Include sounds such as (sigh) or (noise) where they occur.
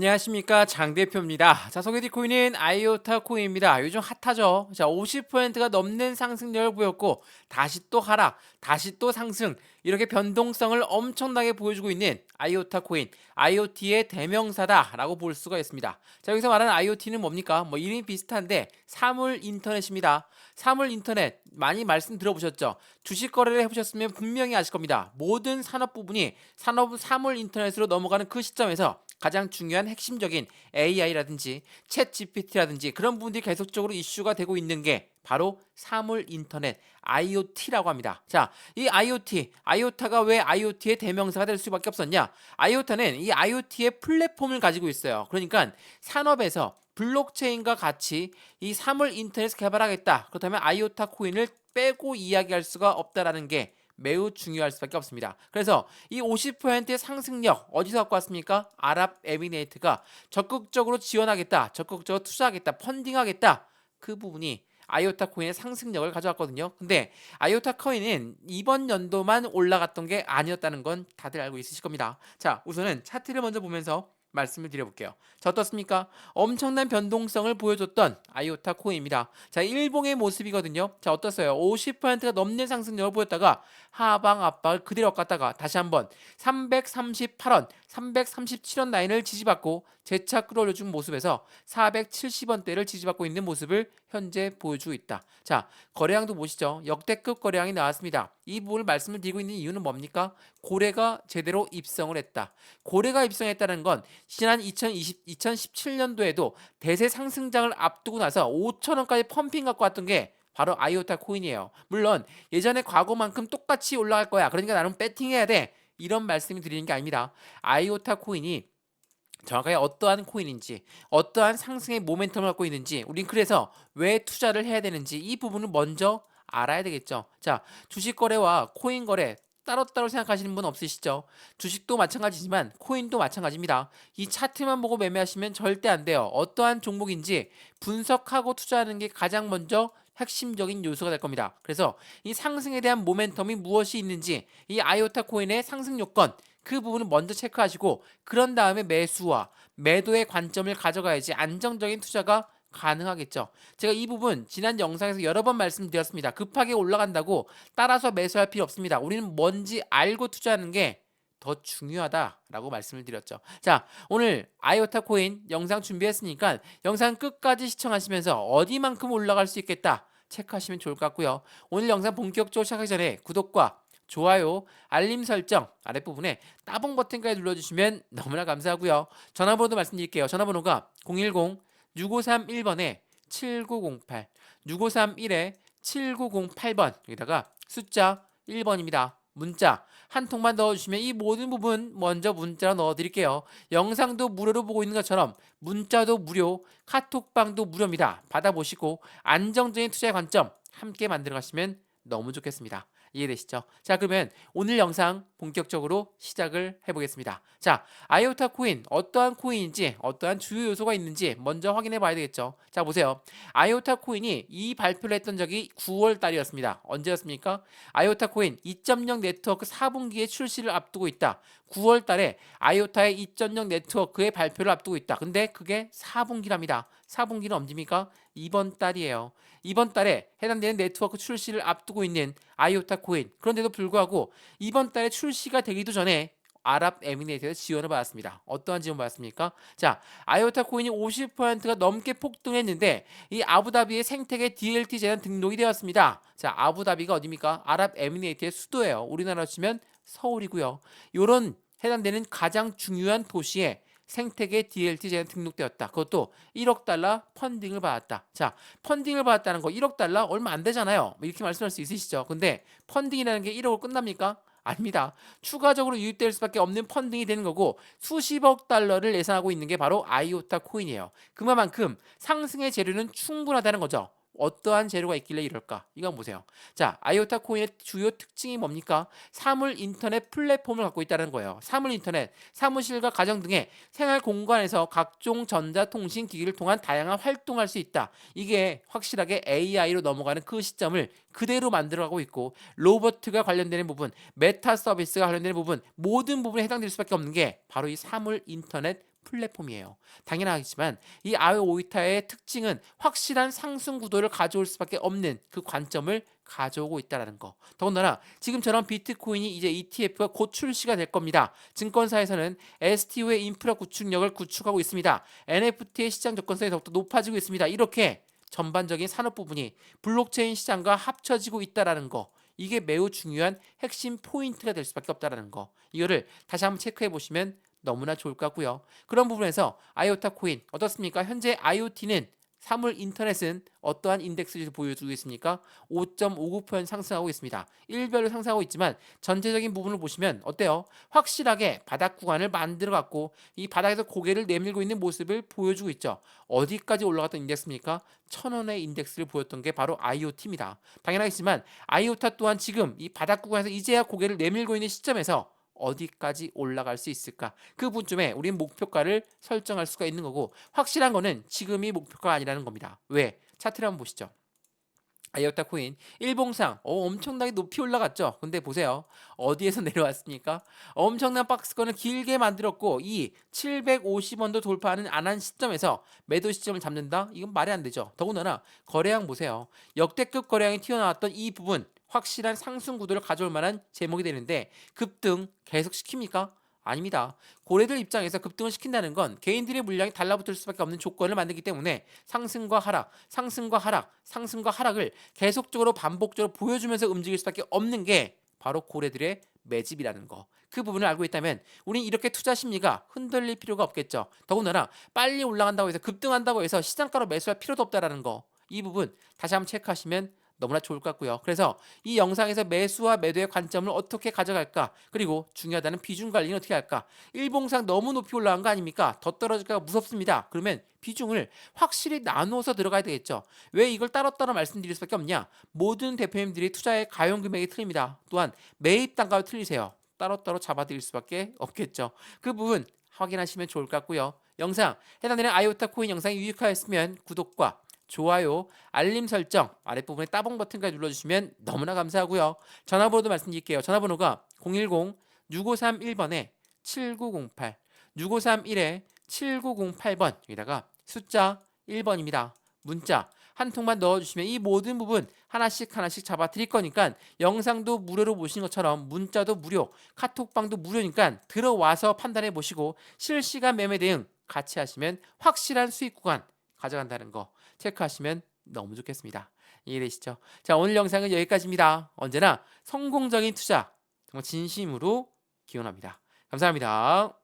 안녕하십니까 장 대표입니다. 자 소개팅 코인은 아이오타 코인입니다. 요즘 핫하죠. 자 50%가 넘는 상승력을 보였고 다시 또 하락, 다시 또 상승 이렇게 변동성을 엄청나게 보여주고 있는 아이오타 코인, IoT의 대명사다라고 볼 수가 있습니다. 자 여기서 말하는 IoT는 뭡니까? 뭐 이름이 비슷한데 사물 인터넷입니다. 사물 인터넷 많이 말씀 들어보셨죠? 주식 거래를 해보셨으면 분명히 아실 겁니다. 모든 산업 부분이 산업 사물 인터넷으로 넘어가는 그 시점에서 가장 중요한 핵심적인 AI라든지 챗 GPT라든지 그런 부분들이 계속적으로 이슈가 되고 있는 게 바로 사물 인터넷 IoT라고 합니다. 자, 이 IoT, 아이오타가 왜 IoT의 대명사가 될 수밖에 없었냐? 아이오타는 이 IoT의 플랫폼을 가지고 있어요. 그러니까 산업에서 블록체인과 같이 이 사물 인터넷을 개발하겠다. 그렇다면 아이오타 코인을 빼고 이야기할 수가 없다라는 게 매우 중요할 수밖에 없습니다. 그래서 이 50%의 상승력 어디서 갖고 왔습니까? 아랍에미레이트가 적극적으로 지원하겠다, 적극적으로 투자하겠다, 펀딩하겠다 그 부분이 아이오타 코인의 상승력을 가져왔거든요. 근데 아이오타 코인은 이번 연도만 올라갔던 게 아니었다는 건 다들 알고 있으실 겁니다. 자, 우선은 차트를 먼저 보면서 말씀을 드려볼게요. 자, 어떻습니까? 엄청난 변동성을 보여줬던 아이오타 코인입니다. 자, 일봉의 모습이거든요. 자, 어떻어요? 50%가 넘는 상승력을 보였다가 하방 압박을 그대로 갔다가 다시 한번 338원, 337원 라인을 지지받고 재차 끌어올려준 모습에서 470원대를 지지받고 있는 모습을 현재 보여주고 있다. 자, 거래량도 보시죠. 역대급 거래량이 나왔습니다. 이 부분을 말씀을 드리고 있는 이유는 뭡니까? 고래가 제대로 입성을 했다. 고래가 입성했다는 건 지난 2020, 2017년도에도 대세 상승장을 앞두고 나서 5천원까지 펌핑 갖고 왔던 게 바로 아이오타 코인이에요. 물론 예전에 과거만큼 똑같이 올라갈 거야. 그러니까 나는 배팅해야 돼. 이런 말씀을 드리는 게 아닙니다. 아이오타 코인이 정확하게 어떠한 코인인지 어떠한 상승의 모멘텀을 갖고 있는지 우린 그래서 왜 투자를 해야 되는지 이 부분을 먼저 알아야 되겠죠. 자, 주식 거래와 코인 거래 따로따로 생각하시는 분 없으시죠? 주식도 마찬가지지만 코인도 마찬가지입니다. 이 차트만 보고 매매하시면 절대 안 돼요. 어떠한 종목인지 분석하고 투자하는 게 가장 먼저 핵심적인 요소가 될 겁니다. 그래서 이 상승에 대한 모멘텀이 무엇이 있는지 이 아이오타 코인의 상승 요건 그 부분을 먼저 체크하시고 그런 다음에 매수와 매도의 관점을 가져가야지 안정적인 투자가 가능하겠죠. 제가 이 부분 지난 영상에서 여러 번 말씀드렸습니다. 급하게 올라간다고 따라서 매수할 필요 없습니다. 우리는 뭔지 알고 투자하는 게 더 중요하다라고 말씀을 드렸죠. 자, 오늘 아이오타 코인 영상 준비했으니까 영상 끝까지 시청하시면서 어디만큼 올라갈 수 있겠다 체크하시면 좋을 것 같고요. 오늘 영상 본격적으로 시작하기 전에 구독과 좋아요, 알림 설정 아랫부분에 따봉 버튼까지 눌러주시면 너무나 감사하고요. 전화번호도 말씀드릴게요. 전화번호가 010-6531번에 7908, 6531에 7908번 여기다가 숫자 1번입니다. 문자 한 통만 넣어주시면 이 모든 부분 먼저 문자로 넣어드릴게요. 영상도 무료로 보고 있는 것처럼 문자도 무료, 카톡방도 무료입니다. 받아보시고 안정적인 투자의 관점 함께 만들어 가시면 너무 좋겠습니다. 이해되시죠? 자, 그러면 오늘 영상 본격적으로 시작을 해보겠습니다. 자, 아이오타 코인 어떠한 코인인지 어떠한 주요 요소가 있는지 먼저 확인해 봐야 되겠죠. 자, 보세요. 아이오타 코인이 이 발표를 했던 적이 9월 달이었습니다. 언제였습니까? 아이오타 코인 2.0 네트워크 4분기에 출시를 앞두고 있다. 9월 달에 아이오타의 2.0 네트워크의 발표를 앞두고 있다. 근데 그게 4분기랍니다. 4분기는 언제입니까? 이번 달이에요. 이번 달에 해당되는 네트워크 출시를 앞두고 있는 아이오타 코인. 그런데도 불구하고 이번 달에 출시가 되기도 전에 아랍에미레이트에서 지원을 받았습니다. 어떠한 지원 받았습니까? 자, 아이오타 코인이 50%가 넘게 폭등했는데 이 아부다비의 생태계 DLT 제한 등록이 되었습니다. 자, 아부다비가 어디입니까? 아랍에미레이트의 수도예요. 우리나라로 치면 서울이고요. 요런 해당되는 가장 중요한 도시에 생태계 DLT 제한 등록되었다. 그것도 1억 달러 펀딩을 받았다. 자, 펀딩을 받았다는 거 1억 달러 얼마 안 되잖아요. 뭐 이렇게 말씀할 수 있으시죠. 근데 펀딩이라는 게 1억으로 끝납니까? 아닙니다. 추가적으로 유입될 수밖에 없는 펀딩이 되는 거고 수십억 달러를 예상하고 있는 게 바로 아이오타 코인이에요. 그만큼 상승의 재료는 충분하다는 거죠. 어떠한 재료가 있길래 이럴까? 이거 보세요. 자, 아이오타 코인의 주요 특징이 뭡니까? 사물 인터넷 플랫폼을 갖고 있다는 거예요. 사물 인터넷, 사무실과 가정 등의 생활 공간에서 각종 전자통신 기기를 통한 다양한 활동할 수 있다. 이게 확실하게 AI로 넘어가는 그 시점을 그대로 만들어가고 있고 로버트가 관련되는 부분, 메타 서비스가 관련되는 부분 모든 부분에 해당될 수밖에 없는 게 바로 이 사물 인터넷 플랫폼이에요. 당연하겠지만 이 아이오이타의 특징은 확실한 상승 구도를 가져올 수밖에 없는 그 관점을 가져오고 있다라는 거. 더군다나 지금처럼 비트코인이 이제 ETF가 곧 출시가 될 겁니다. 증권사에서는 STO의 인프라 구축력을 구축하고 있습니다. NFT의 시장 접근성이 더욱더 높아지고 있습니다. 이렇게 전반적인 산업 부분이 블록체인 시장과 합쳐지고 있다라는 거. 이게 매우 중요한 핵심 포인트가 될 수밖에 없다라는 거. 이거를 다시 한번 체크해 보시면 너무나 좋을 것 같고요. 그런 부분에서 아이오타 코인 어떻습니까? 현재 IoT는 사물 인터넷은 어떠한 인덱스를 보여주고 있습니까? 5.59% 상승하고 있습니다. 일별로 상승하고 있지만 전체적인 부분을 보시면 어때요? 확실하게 바닥 구간을 만들어 갖고 이 바닥에서 고개를 내밀고 있는 모습을 보여주고 있죠. 어디까지 올라갔던 인덱스입니까? 천원의 인덱스를 보였던 게 바로 IoT입니다. 당연하겠지만 아이오타 또한 지금 이 바닥 구간에서 이제야 고개를 내밀고 있는 시점에서 어디까지 올라갈 수 있을까? 그 부분쯤에 우리는 목표가를 설정할 수가 있는 거고 확실한 거는 지금이 목표가 아니라는 겁니다. 왜? 차트를 한번 보시죠. 아이오타 코인 일봉상 어, 엄청나게 높이 올라갔죠. 근데 보세요. 어디에서 (laughs) 내려왔습니까? 엄청난 박스권을 길게 만들었고 이 750원도 돌파하는 안 한 시점에서 매도 시점을 잡는다? 이건 말이 안 되죠. 더군다나 거래량 보세요. 역대급 거래량이 튀어나왔던 이 부분 확실한 상승 구도를 가져올 만한 제목이 되는데 급등 계속 시킵니까? 아닙니다. 고래들 입장에서 급등을 시킨다는 건 개인들의 물량이 달라붙을 수밖에 없는 조건을 만들기 때문에 상승과 하락, 상승과 하락, 상승과 하락을 계속적으로 반복적으로 보여주면서 움직일 수밖에 없는 게 바로 고래들의 매집이라는 거. 그 부분을 알고 있다면 우린 이렇게 투자 심리가 흔들릴 필요가 없겠죠. 더군다나 빨리 올라간다고 해서 급등한다고 해서 시장가로 매수할 필요도 없다라는 거. 이 부분 다시 한번 체크하시면 너무나 좋을 것 같고요. 그래서 이 영상에서 매수와 매도의 관점을 어떻게 가져갈까? 그리고 중요하다는 비중 관리는 어떻게 할까? 일봉상 너무 높이 올라간 거 아닙니까? 더 떨어질까 무섭습니다. 그러면 비중을 확실히 나누어서 들어가야 되겠죠. 왜 이걸 따로따로 말씀드릴 수밖에 없냐? 모든 대표님들이 투자의 가용 금액이 틀립니다. 또한 매입 단가도 틀리세요. 따로따로 잡아드릴 수밖에 없겠죠. 그 부분 확인하시면 좋을 것 같고요. 영상 해당되는 아이오타 코인 영상이 유익하였으면 구독과 좋아요, 알림 설정 아랫부분에 따봉 버튼까지 눌러주시면 너무나 감사하고요. 전화번호도 말씀드릴게요. 전화번호가 010-6531번에 7908 6531에 7908번 여기다가 숫자 1번입니다. 문자 한 통만 넣어주시면 이 모든 부분 하나씩 하나씩 잡아 드릴 거니까 영상도 무료로 보신 것처럼 문자도 무료, 카톡방도 무료니까 들어와서 판단해 보시고 실시간 매매 대응 같이 하시면 확실한 수익 구간 가져간다는 거 체크하시면 너무 좋겠습니다. 이해되시죠? 자, 오늘 영상은 여기까지입니다. 언제나 성공적인 투자 정말 진심으로 기원합니다. 감사합니다.